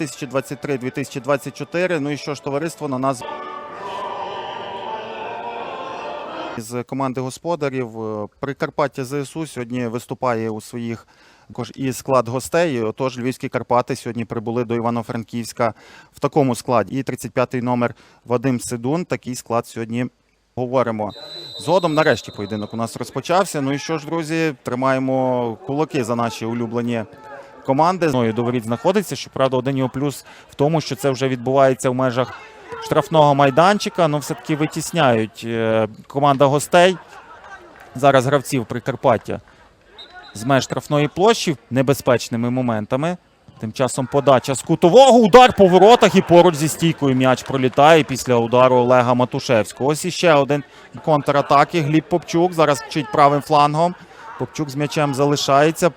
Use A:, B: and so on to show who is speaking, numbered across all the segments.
A: 2023-2024. Ну і що ж, товариство на нас з команди господарів е, Прикарпаття ЗСУ сьогодні виступає у своїх і склад гостей. Отож, Львівські Карпати сьогодні прибули до Івано-Франківська в такому складі. І 35-й номер Вадим Сидун. Такий склад сьогодні говоримо. Згодом, нарешті, поєдинок у нас розпочався. Ну і що ж, друзі, тримаємо кулаки за наші улюблені команди. Мною до воріт знаходиться. Щоправда, один його плюс в тому, що це вже відбувається в межах штрафного майданчика. Ну, все-таки витісняють е, команда гостей. Зараз гравців Прикарпаття з меж штрафної площі небезпечними моментами. Тим часом подача з кутового, удар по воротах і поруч зі стійкою м'яч пролітає після удару Олега Матушевського. Ось іще один контратаки. Гліб Попчук зараз вчить правим флангом. Попчук з м'ячем залишається.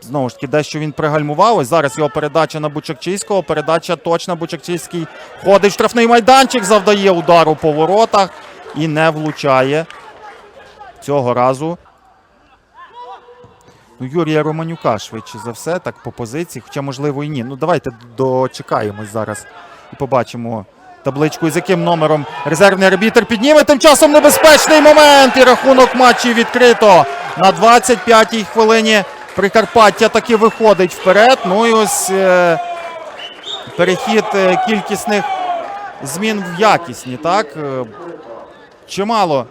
A: Знову ж таки, дещо він пригальмував. Ось зараз його передача на Бучакчийського. Передача точна. Бучакчийський ходить в штрафний майданчик, завдає удару по воротах і не влучає цього разу. Ну, Юрія Романюка швидше за все, так по позиції, хоча можливо і ні. Ну давайте дочекаємось зараз і побачимо табличку, з яким номером резервний арбітр підніме. Тим часом небезпечний момент. І рахунок матчі відкрито на 25-й хвилині. Прикарпаття таки виходить вперед. Ну і ось е, перехід е, кількісних змін в якісні. Так Е, чимало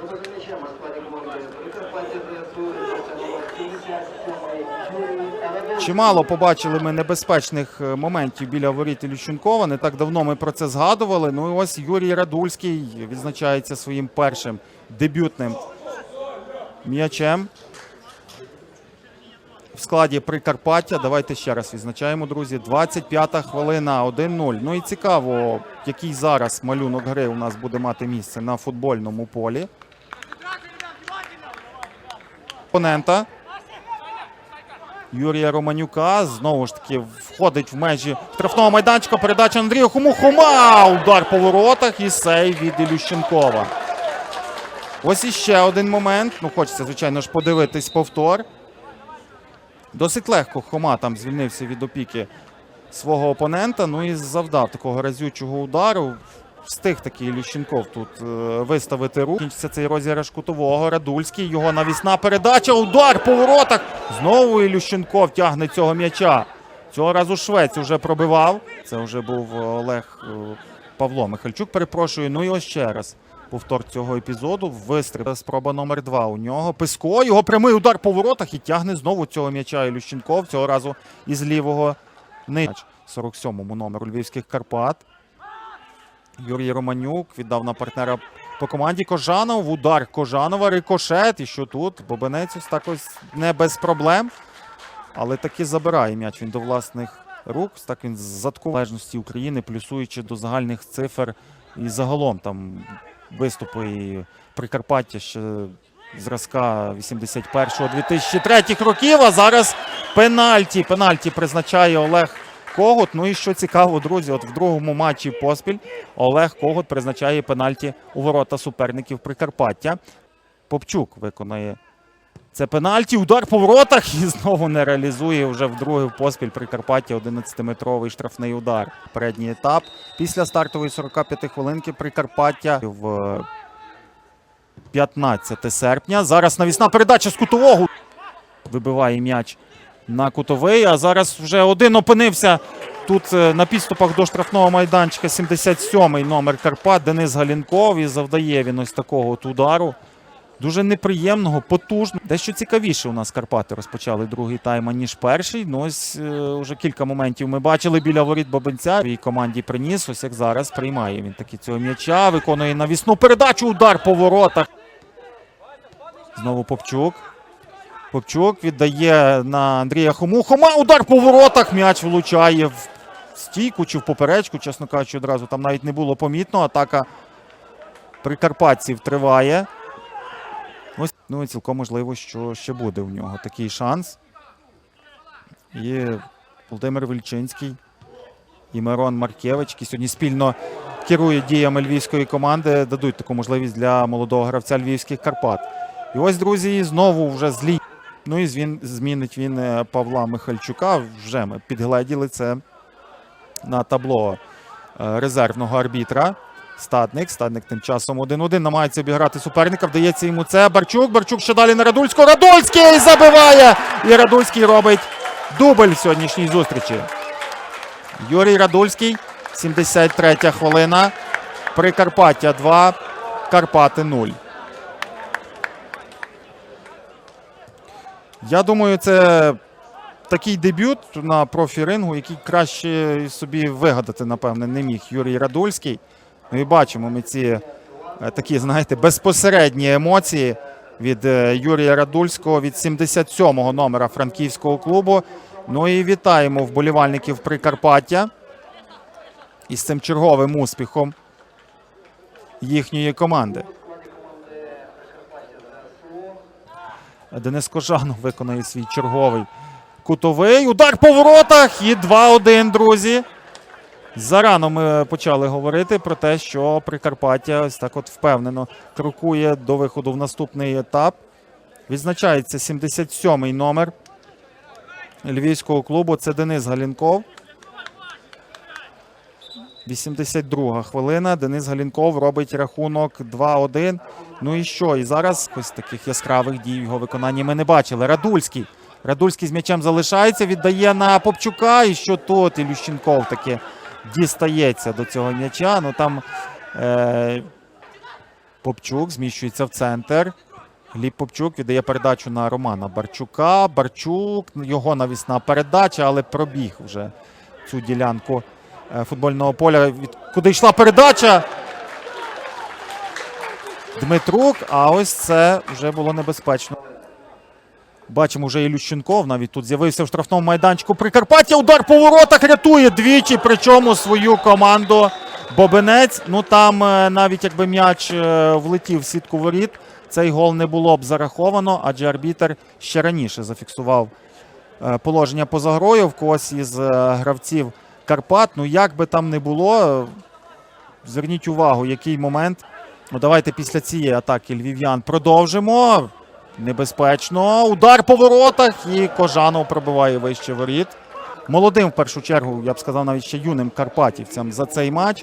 A: Чимало побачили ми небезпечних моментів біля воріт Ілющенкова. Не так давно ми про це згадували. Ну і ось Юрій Радульський відзначається своїм першим дебютним м'ячем. В складі Прикарпаття. Давайте ще раз відзначаємо, друзі. 25-та хвилина, 1-0. Ну і цікаво, який зараз малюнок гри у нас буде мати місце на футбольному полі. Опонента. Юрія Романюка знову ж таки входить в межі штрафного майданчика. Передача Андрію Хому. Хома! Удар по воротах і сейв від Ілющенкова. Ось іще один момент. Ну, хочеться, звичайно ж, подивитись повтор. Досить легко Хома там звільнився від опіки свого опонента. Ну і завдав такого разючого удару. Встиг такий Ілющенков тут е, виставити руку. Кінчиться цей розіграш кутового. Радульський. Його навісна передача. Удар по воротах. Знову Ілющенков тягне цього м'яча. Цього разу Швець вже пробивав. Це вже був е, Олег е, Павло Михальчук. Перепрошую. Ну і ось ще раз. Повтор цього епізоду. Вистріл. Спроба номер два у нього. Писко. Його прямий удар по воротах і тягне знову цього м'яча Ілющенков. Цього разу із лівого нич. 47-му номеру Львівських Карпат. Юрій Романюк віддав на партнера по команді Кожанов. Удар Кожанова, рикошет. І що тут? Бобенець ось так ось не без проблем. Але таки забирає м'яч він до власних рук. Так він з залежності України, плюсуючи до загальних цифр. І загалом там виступи Прикарпаття ще зразка 81-2003 років. А зараз пенальті. Пенальті призначає Олег Когут. Ну і що цікаво, друзі, от в другому матчі поспіль Олег Когут призначає пенальті у ворота суперників Прикарпаття. Попчук виконає це пенальті. Удар по воротах і знову не реалізує вже вдруге в поспіль Прикарпаття 11-метровий штрафний удар. Передній етап. Після стартової 45 хвилинки Прикарпаття в 15 серпня. Зараз навісна передача з кутового. Вибиває м'яч на кутовий. А зараз вже один опинився тут е, на підступах до штрафного майданчика. 77-й номер Карпат Денис Галінков. І завдає він ось такого от удару. Дуже неприємного, потужного. Дещо цікавіше у нас Карпати розпочали другий тайм, ніж перший. Ну ось е, вже кілька моментів ми бачили біля воріт Бабенця. І команді приніс. Ось як зараз приймає він таки цього м'яча, виконує навісну передачу. Удар по воротах. Знову Попчук. Попчук віддає на Андрія Хому. Хома удар по воротах. М'яч влучає в стійку чи в поперечку. Чесно кажучи, одразу там навіть не було помітно. Атака прикарпатців триває. Ось ну цілком можливо, що ще буде у нього такий шанс. І Володимир Вільчинський і Мирон Маркевич, які сьогодні спільно керують діями львівської команди, дадуть таку можливість для молодого гравця львівських Карпат. І ось, друзі, знову вже злі. Ну і звін, змінить він е, Павла Михальчука. Вже ми підгледіли це на табло е, резервного арбітра. Стадник. Стадник тим часом 1-1. Намагається обіграти суперника. Вдається йому це. Барчук. Барчук ще далі на Радульського. Радульський забиває! І Радульський робить дубль в сьогоднішній зустрічі. Юрій Радульський. 73 хвилина. Прикарпаття 2. Карпати 0. Я думаю, це такий дебют на профі-рингу, який краще собі вигадати, напевне, не міг Юрій Радульський. Ну і бачимо ми ці е, такі, знаєте, безпосередні емоції від е, Юрія Радульського від 77-го номера франківського клубу. Ну і вітаємо вболівальників Прикарпаття із цим черговим успіхом їхньої команди. Денис Кожанов виконає свій черговий кутовий. Удар по воротах і 2-1, друзі. Зарано ми почали говорити про те, що Прикарпаття ось так от впевнено крокує до виходу в наступний етап. Відзначається 77-й номер львівського клубу. Це Денис Галінков. 82 хвилина. Денис Галінков робить рахунок 2-1. Ну і що? І зараз ось таких яскравих дій в його виконанні ми не бачили. Радульський. Радульський з м'ячем залишається, віддає на Попчука. І що тут? І Лющенков таки дістається до цього м'яча. Ну там е- Попчук зміщується в центр. Гліб Попчук віддає передачу на Романа Барчука. Барчук, його навісна передача, але пробіг вже цю ділянку е, футбольного поля. Від куди йшла передача? Дмитрук, а ось це вже було небезпечно. Бачимо, вже і Лющенков навіть тут з'явився в штрафному майданчику Прикарпаття. Удар по воротах рятує двічі, причому свою команду Бобинець. Ну там е, навіть якби м'яч е, влетів в сітку воріт, цей гол не було б зараховано, адже арбітер ще раніше зафіксував е, положення поза грою в когось із гравців Карпат. Ну як би там не було, зверніть увагу, який момент. Ну давайте після цієї атаки львів'ян продовжимо. Небезпечно. Удар по воротах і Кожанов пробиває вище воріт. Молодим в першу чергу, я б сказав, навіть ще юним карпатівцям за цей матч.